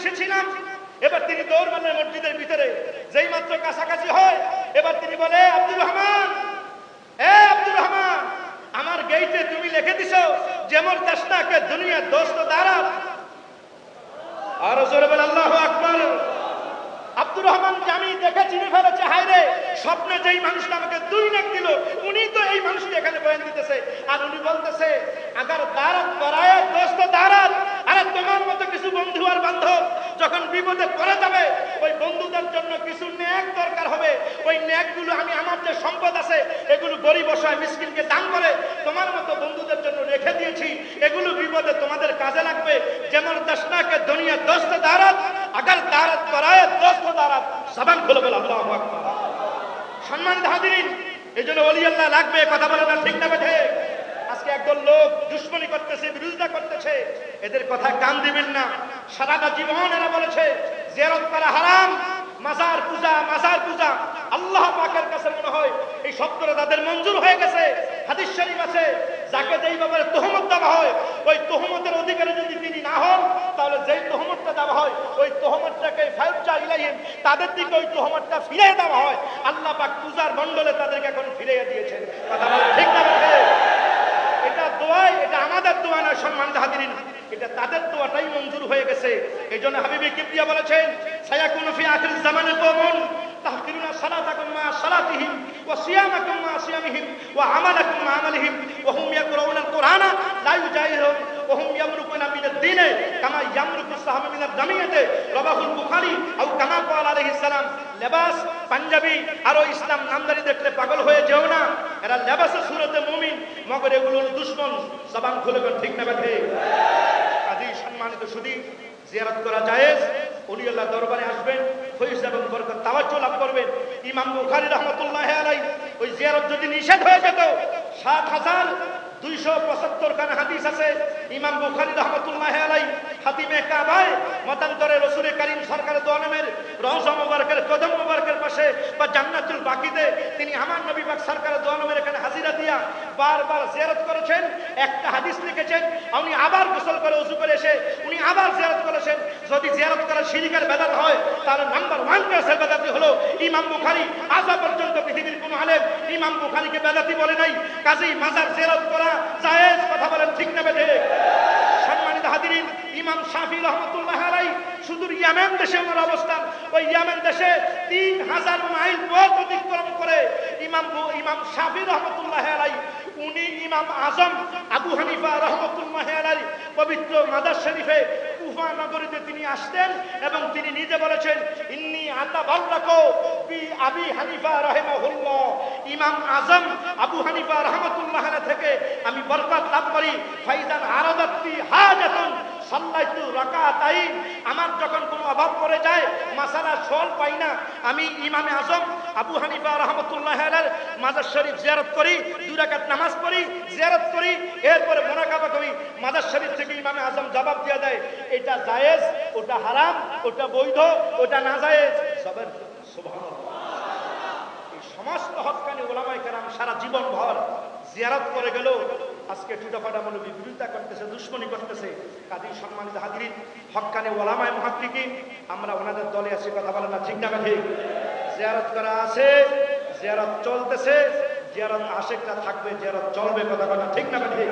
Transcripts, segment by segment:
এসেছিলাম। এবার তিনি দৌড় মারলেন মসজিদের ভিতরে। যেই মাত্র কাছাকাছি হয়, এবার তিনি বলে আব্দুর রহমান! এ আব্দুর রহমান! আমার গেইটে তুমি লিখে দিছো যেমন দেশটাকে দুনিয়ার দোস্ত দ্বারা আর জোরে বলে, আল্লাহ আকবার! আব্দুর আমি দেখে চিনে ফেলেছে স্বপ্নে যেই মানুষটা আমাকে দুই নাক দিল, উনি তো এই মানুষটি এখানে বয়ান দিতেছে। আর উনি বলতেছে, আগার করায় দোস্ত দারাত আরে তোমার মতো কিছু বন্ধু আর বান্ধব যখন বিপদে পড়ে যাবে, ওই বন্ধুদের জন্য কিছু ন্যাক দরকার হবে। ওই ন্যাকগুলো আমি, আমার যে সম্পদ আছে, এগুলো গরিব অসহায় মিসকিনকে দান করে তোমার মতো বন্ধুদের জন্য রেখে দিয়েছি। এগুলো বিপদে তোমাদের কাজে লাগবে। যেমন দশটাকে দুনিয়া দোস্ত দারাত, আগার দারাত করায় দোস্ত দারাত। সাবান খুলে বলে, আল্লাহ সম্মান হাজিরিন এই জন্য অলি আল্লাহ লাগবে কথা বলে না, ঠিক না বেঠে? একদল লোক দুশ্মনী করতেছে, বিরোধিতা করতেছে। এদের কথা কান দিবেন না। সারাটা জীবন এরা বলেছে, জিয়ারত করা হারাম, মাজার পূজা মাজার পূজা। আল্লাহ পাকের কাছে মনে হয় এই শব্দটা তাদের মঞ্জুর হয়ে গেছে। হাদিস শরীফ আছে, যাকে যেই ব্যাপারে তহমত দেওয়া হয়, ওই তহমতের অধিকারী যদি তিনি না হন, তাহলে যেই তহমতটা দেওয়া হয়, ওই তহমতটাকে ফাইভটা ইলাইহিম, তাদের দিকে ওই তহমতটা ফিরিয়ে দেওয়া হয়। আল্লাহ পাক পূজার মণ্ডলে তাদেরকে এখন ফিরিয়ে দিয়েছেন। কথা বলে ঠিক না বেঠে? এটা দোয়াই এটা আমাদের দোয়া নয় সম্মান হাজিরিন এটা তাদের দোয়াটাই মঞ্জুর হয়ে গেছে। এই জন্য হাবিবি কিবরিয়া বলেছেন, সায়াকুন ফি আখির জামানে কমন তাহকিরুনা সালাতাকুম মা সালাতিহিম, ওয়া সিয়ামাকুম মা সিয়ামিহিম, ওয়া আমালাকুম মা আমালিহিম, ওয়া হুম ইয়াকরাউনা আল কুরআনা, লা ইউজাহিরুন ওয়া হুম ইয়ামরুকুনা মিন আদ-দীন কামা ইয়ামরুকু সাহামু মিন আদ-দামিয়াতে রাবাহুল বুখারী আও কামা ক্বালা আলাইহিস সালাম লেবাস পাঞ্জাবি আরও ইসলাম নামদারি দেখলে পাগল হয়ে যেও না। এরা লেবাসের সুরতে মুমিন মগর এগুলো হলো দুশ্মন জবান খুলে ঠিক না বেঠে কাজী সম্মানিত সুদী জিয়ারত করা জায়েজ উনি আল্লাহ দরবারে আসবেন ফৈজ এবং বরকত তাওয়াজ্জ লাভ করবেন ইমাম বুখারী রহমতুল্লাহ আলাই ওই জিয়ারত যদি নিষেধ হয়ে যেত সাত হাজার দুইশো পঁচাত্তর খান হাদিস আছে। ইমাম বুখারি রহমতুল্লাহ আলাই হাতিমে কাবায় মতান্তরে রসুরে কারিম সরকার দোয়ানমের রহসা মোবারকের কদম মোবারকের পাশে বা জান্নাতুল বাকিতে তিনি আমার নবী পাক সরকার দোয়ানমের এখানে হাজিরা দিয়া বারবার জিয়ারত করেছেন, একটা হাদিস লিখেছেন, উনি আবার গোসল করে উজু করে এসে উনি আবার জিয়ারত করেছেন। যদি জিয়ারত করা শিরিকের বেদাত হয়, তাহলে নাম্বার ওয়ান ক্লাসের বেদাতি হলো ইমাম বুখারী। আজা পর্যন্ত পৃথিবীর কোনো আলেম ইমাম বুখারীকে বেদাতি বলে নাই। কাজেই মাজার জিয়ারত করা জায়েজ, কথা বলেন ঠিক না বেঠে। সম্মানিত হাদিরিন ইমাম শাফি রহমতুল্লাহ আলাই সুদূর ইয়ামেন দেশে ওনার অবস্থান। ওই ইয়ামেন দেশে তিন হাজার মাইল পথ অতিক্রম করে ইমাম ইমাম শাফি রহমতুল্লাহ আলাই উনি ইমাম আজম আবু হানিফা রহমতুল্লাহ আলাই পবিত্র মাদার শরীফে কুফা নগরীতে তিনি আসতেন এবং তিনি নিজে বলেছেন, ইন্নি আল্লাহ বাল্লাকো বি আবি হানিফা রাহিমাহুল্লাহ। ইমাম আজম আবু হানিফা রহমতুল্লাহ থেকে আমি বরকত লাভ করি। ফাইদান আরাদাতি হাজাতুন সাল্লাইতু রাকাতাইন আমার যখন কোনো অভাব পড়ে যায়, মাসালা সল পাই না। আমি ইমামে আজম, আবু হানিফা রহমতুল্লাহ আলাইহির মাজার শরীফ জিয়ারত করি, দুই রাকাত নামাজ পড়ি, জিয়ারত করি, এরপরে মোনাকাবা করি। মাজার শরীফ থেকে ইমামে আজম জবাব দিয়ে দেয়, এটা জায়েজ, ওটা হারাম, ওটা বৈধ, ওটা না জায়েজ। সবের সমস্ত হকানি ওলামাই কেরাম সারা জীবন ভর জিয়ারত করে গেল। আজকে টুটাফাটা মৌলবী বিরোধিতা করতেছে, দুশ্মনী করতেছে। কাজী সম্মানিত হাজিরিন, হকানি ওলামায় মহাত্রিকি আমরা ওনাদের দলে আছি, কথা বলে না, ঠিক না ঠিক? জিয়ারত করা আছে, জিয়ারত চলতেছে, জিয়ারত আসে আশেকটা থাকবে, জিয়ারত চলবে, কথা বলা ঠিক না ঠিক?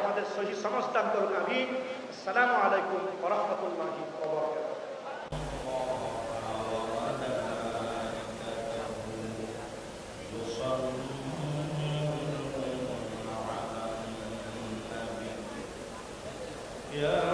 আমাদের সহি সমস্তান করুন আমি আসসালামু আলাইকুম রাহমাতুল্লাহি আলহামদুলিল্লাহ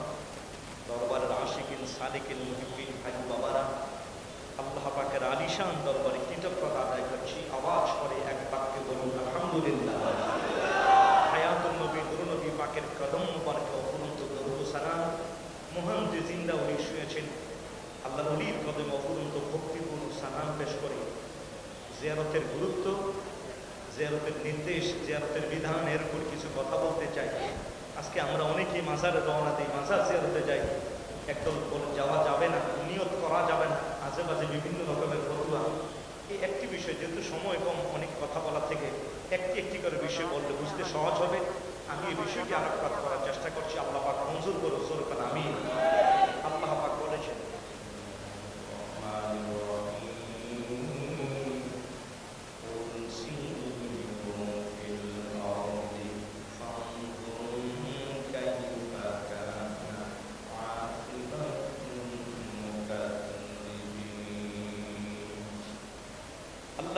ইমাম রব্বানি সাদিকের মুহিবিন ভাই বাবারা, আল্লাহ পাকের আলিশান দরবারে কৃতজ্ঞতা আদায় করছি। আওয়াজ করে এক বাক্যে বলুন, আলহামদুলিল্লাহ। হায়াতুল নবী, গুরু নবী পাকের কদম মুবারকে অফুরন্ত গরু সালাম। মহান যে জিন্দা উনি শুয়েছেন। আল্লাহ নবীর কদমে অফুরন্ত ভক্তিপূর্ণ সালাম পেশ করে। জিয়ারতের গুরুত্ব, জিয়ারতের নির্দেশ, জিয়ারতের বিধান, এর উপর কিছু কথা বলতে চাই। আজকে আমরা অনেকেই মাজারে রওনা দিই, মাজার জিয়ারতে যাই। একদল যাওয়া যাবে না, নিয়ত করা যাবে না। আজে বাজে বিভিন্ন রকমের ফতুয়া। এই একটি বিষয়, যেহেতু সময় কম, অনেক কথা বলার থেকে একটি একটি করে বিষয় বললে বুঝতে সহজ হবে। আমি এই বিষয়টি আলোকপাত করার চেষ্টা করছি, আল্লাহ পাক মঞ্জুর করো সরকার আমি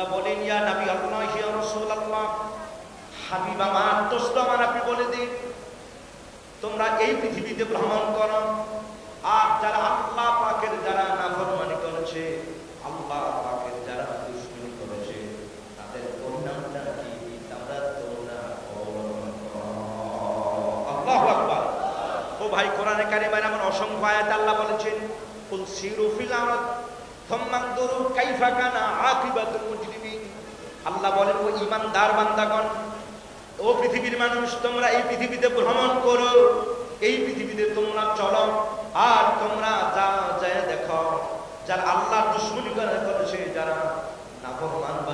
আল্লাহ বলেন, ইয়া নবী আল্লাহ ইয়া রাসূল আল্লাহ। হাবিব আমার, দোস্ত আমার, আপনি বলে দিন। তোমরা এই পৃথিবীতে ভ্রমণ করো। আর যারা আল্লাহ পাকের যারা নাফরমানি করেছে, আল্লাহ পাকের যারা দুশ্মনী করেছে, তাদের পরিণামটা কি? তোমরা তোমরা আল্লাহু আকবার। ও ভাই, কোরআনে কারিমের এমন অসংখ্য আয়াত আল্লাহ বলেছেন, কুল সিরু ফিল আরদ। আল্লাহ বলেন, ও ঈমানদার বান্দাগণ, ও পৃথিবীর মানুষ, তোমরা এই পৃথিবীতে ভ্রমণ করো। এই পৃথিবীতে তোমরা চলো আর তোমরা যা যায় দেখো। যারা আল্লাহ দুশ্মনী করে করেছে যারা না বান্দা